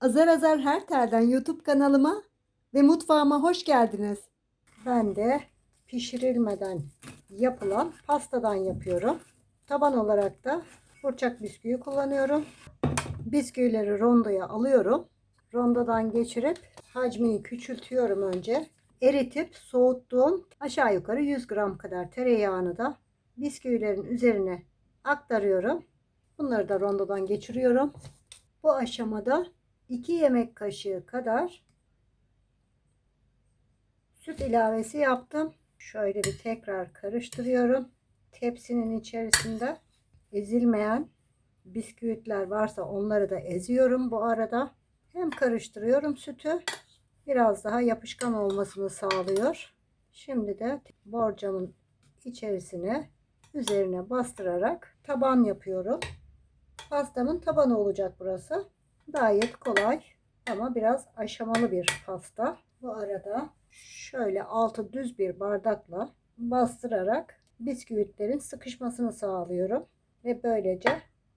Azar Azar Her Tel'den YouTube kanalıma ve mutfağıma hoş geldiniz. Ben de pişirilmeden yapılan pastadan yapıyorum. Taban olarak da burçak bisküvi kullanıyorum. Bisküvileri rondoya alıyorum. Rondodan geçirip hacmini küçültüyorum önce. Eritip soğuttuğum aşağı yukarı 100 gram kadar tereyağını da bisküvilerin üzerine aktarıyorum. Bunları da rondodan geçiriyorum. Bu aşamada 2 yemek kaşığı kadar süt ilavesi yaptım. Şöyle bir tekrar karıştırıyorum. Tepsinin içerisinde ezilmeyen bisküvitler varsa onları da eziyorum bu arada. Hem karıştırıyorum sütü biraz daha yapışkan olmasını sağlıyor. Şimdi de borcamın içerisine üzerine bastırarak taban yapıyorum. Pastamın tabanı olacak burası. Gayet kolay ama biraz aşamalı bir pasta. Bu arada şöyle altı düz bir bardakla bastırarak bisküvitlerin sıkışmasını sağlıyorum. Ve böylece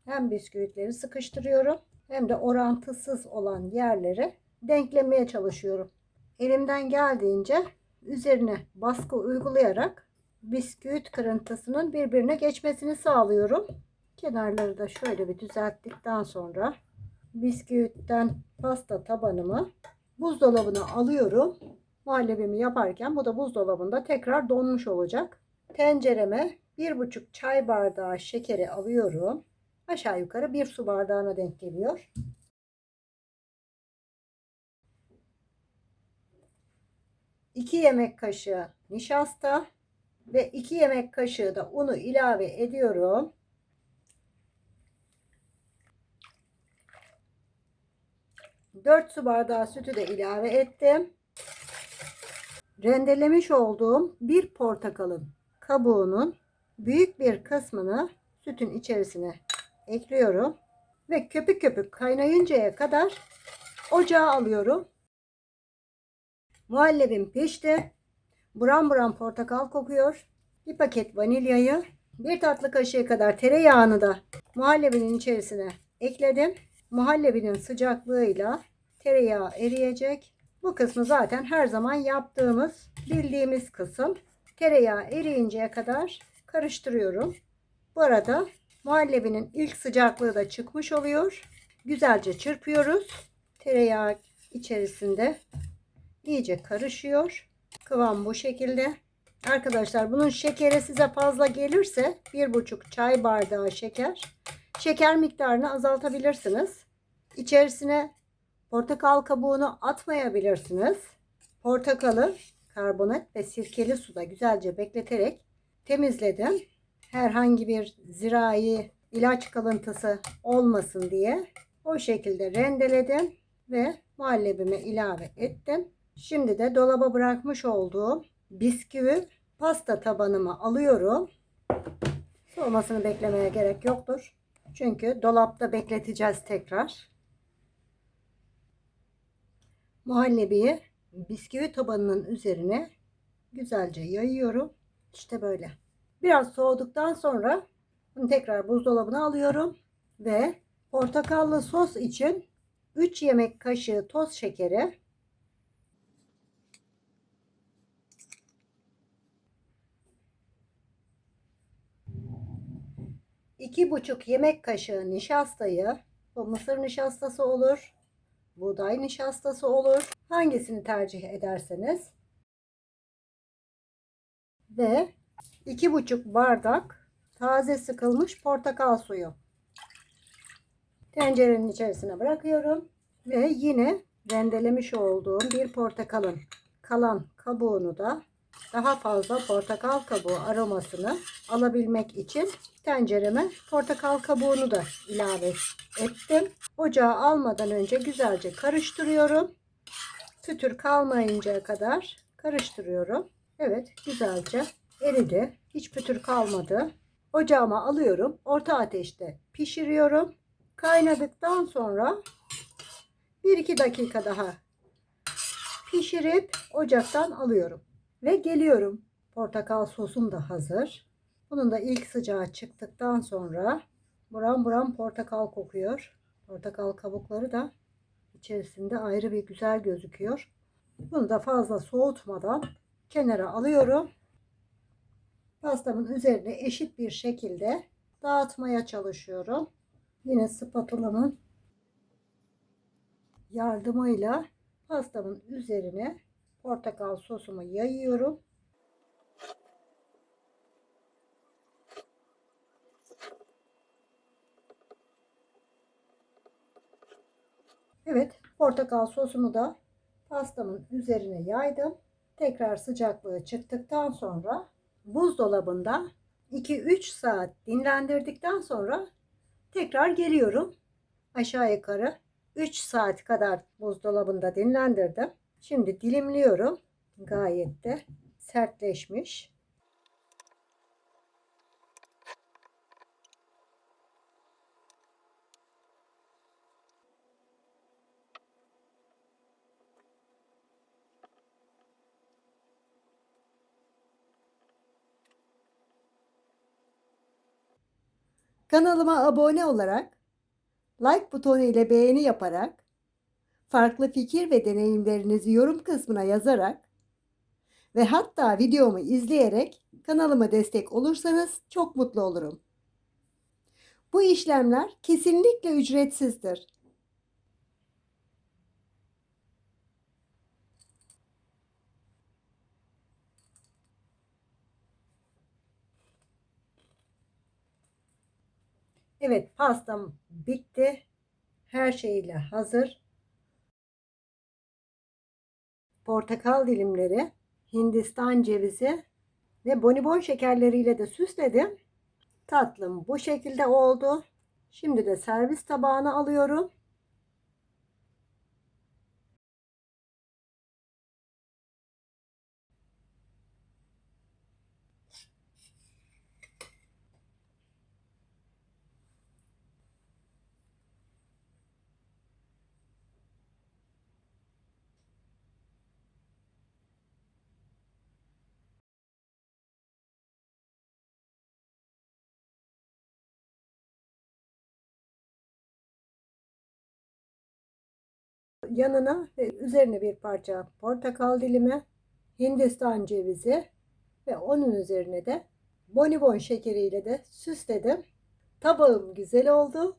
hem bisküvitleri sıkıştırıyorum hem de orantısız olan yerleri denklemeye çalışıyorum. Elimden geldiğince üzerine baskı uygulayarak bisküvit kırıntısının birbirine geçmesini sağlıyorum. Kenarları da şöyle bir düzelttikten sonra bisküvitten pasta tabanımı buzdolabına alıyorum. Muhallebimi yaparken bu da buzdolabında tekrar donmuş olacak. Tencereme 1,5 çay bardağı şekeri alıyorum. Aşağı yukarı 1 su bardağına denk geliyor. İki yemek kaşığı nişasta ve 2 yemek kaşığı da unu ilave ediyorum. Dört su bardağı sütü de ilave ettim. Rendelemiş olduğum bir portakalın kabuğunun büyük bir kısmını sütün içerisine ekliyorum ve köpük köpük kaynayıncaya kadar ocağa alıyorum. Muhallebim pişti. Buram buram portakal kokuyor. Bir paket vanilyayı, bir tatlı kaşığı kadar tereyağını da muhallebinin içerisine ekledim. Muhallebinin sıcaklığıyla tereyağı eriyecek. Bu kısmı zaten her zaman yaptığımız, bildiğimiz kısım. Tereyağı eriyinceye kadar karıştırıyorum. Bu arada muhallebinin ilk sıcaklığı da çıkmış oluyor. Güzelce çırpıyoruz. Tereyağı içerisinde iyice karışıyor. Kıvam bu şekilde. Arkadaşlar bunun şekeri size fazla gelirse 1,5 çay bardağı şeker. Şeker miktarını azaltabilirsiniz. İçerisine portakal kabuğunu atmayabilirsiniz. Portakalı karbonat ve sirkeli suda güzelce bekleterek temizledim. Herhangi bir zirai ilaç kalıntısı olmasın diye o şekilde rendeledim ve muhallebime ilave ettim. Şimdi de dolaba bırakmış olduğum bisküvi pasta tabanımı alıyorum. Soğumasını beklemeye gerek yoktur. Çünkü dolapta bekleteceğiz tekrar. Muhallebiyi bisküvi tabanının üzerine güzelce yayıyorum. İşte böyle. Biraz soğuduktan sonra bunu tekrar buzdolabına alıyorum ve portakallı sos için 3 yemek kaşığı toz şekeri iki buçuk yemek kaşığı nişastayı bu mısır nişastası olur buğday nişastası olur. Hangisini tercih ederseniz. Ve iki buçuk bardak taze sıkılmış portakal suyu. Tencerenin içerisine bırakıyorum ve yine rendelemiş olduğum bir portakalın kalan kabuğunu da daha fazla portakal kabuğu aromasını alabilmek için tencereme portakal kabuğunu da ilave ettim. Ocağa almadan önce güzelce karıştırıyorum. Fütür kalmayıncaya kadar karıştırıyorum. Evet güzelce eridi. Hiç pütür kalmadı. Ocağıma alıyorum. Orta ateşte pişiriyorum. Kaynadıktan sonra 1-2 dakika daha pişirip ocaktan alıyorum. Ve geliyorum. Portakal sosum da hazır. Bunun da ilk sıcağı çıktıktan sonra buram buram portakal kokuyor. Portakal kabukları da içerisinde ayrı bir güzel gözüküyor. Bunu da fazla soğutmadan kenara alıyorum. Pastamın üzerine eşit bir şekilde dağıtmaya çalışıyorum. Yine spatulamın yardımıyla pastamın üzerine portakal sosumu yayıyorum. Evet, portakal sosumu da pastamın üzerine yaydım. Tekrar sıcaklığı çıktıktan sonra buzdolabında 2-3 saat dinlendirdikten sonra tekrar geliyorum. Aşağı yukarı 3 saat kadar buzdolabında dinlendirdim. Şimdi dilimliyorum. Gayet de sertleşmiş. Kanalıma abone olarak, like butonu ile beğeni yaparak, farklı fikir ve deneyimlerinizi yorum kısmına yazarak ve hatta videomu izleyerek kanalıma destek olursanız çok mutlu olurum. Bu işlemler kesinlikle ücretsizdir. Evet pastam bitti. Her şeyle hazır. Portakal dilimleri, Hindistan cevizi ve bonibon şekerleriyle de süsledim. Tatlım bu şekilde oldu. Şimdi de servis tabağına alıyorum. Yanına ve üzerine bir parça portakal dilimi, Hindistan cevizi ve onun üzerine de bonibon şekeriyle de süsledim. Tabağım güzel oldu.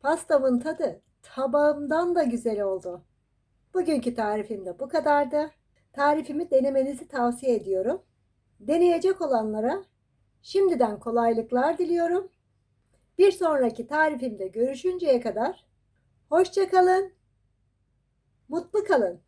Pastamın tadı tabağımdan da güzel oldu. Bugünkü tarifim de bu kadardı. Tarifimi denemenizi tavsiye ediyorum. Deneyecek olanlara şimdiden kolaylıklar diliyorum. Bir sonraki tarifimde görüşünceye kadar hoşça kalın. Mutlu kalın.